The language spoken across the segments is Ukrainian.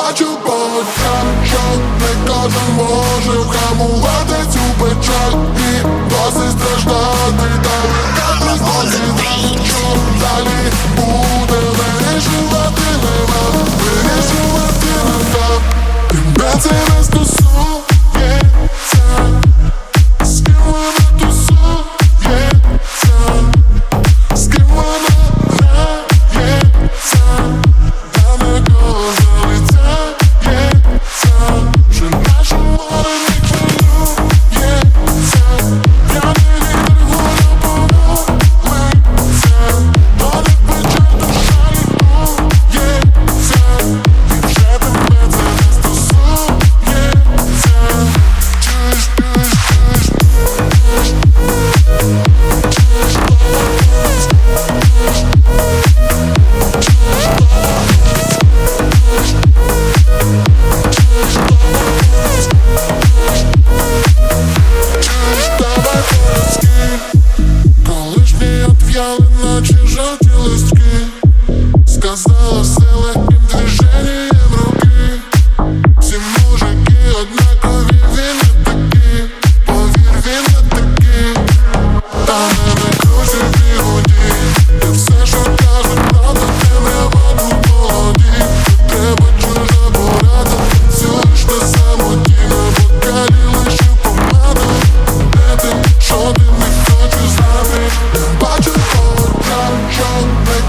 бачу бо я що не кожен об'яв, наче жовті листки, сказала все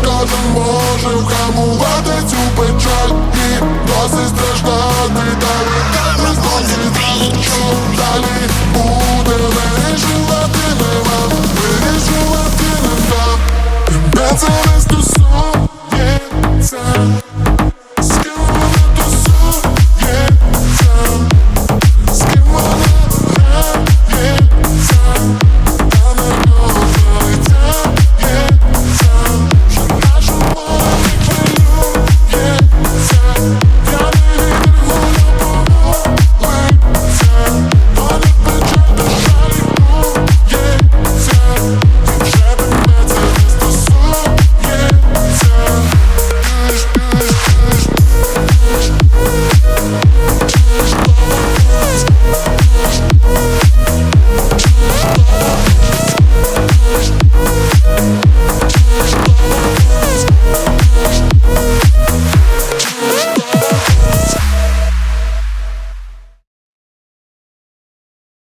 кожен може вгамувати цю печаль і досить страждає.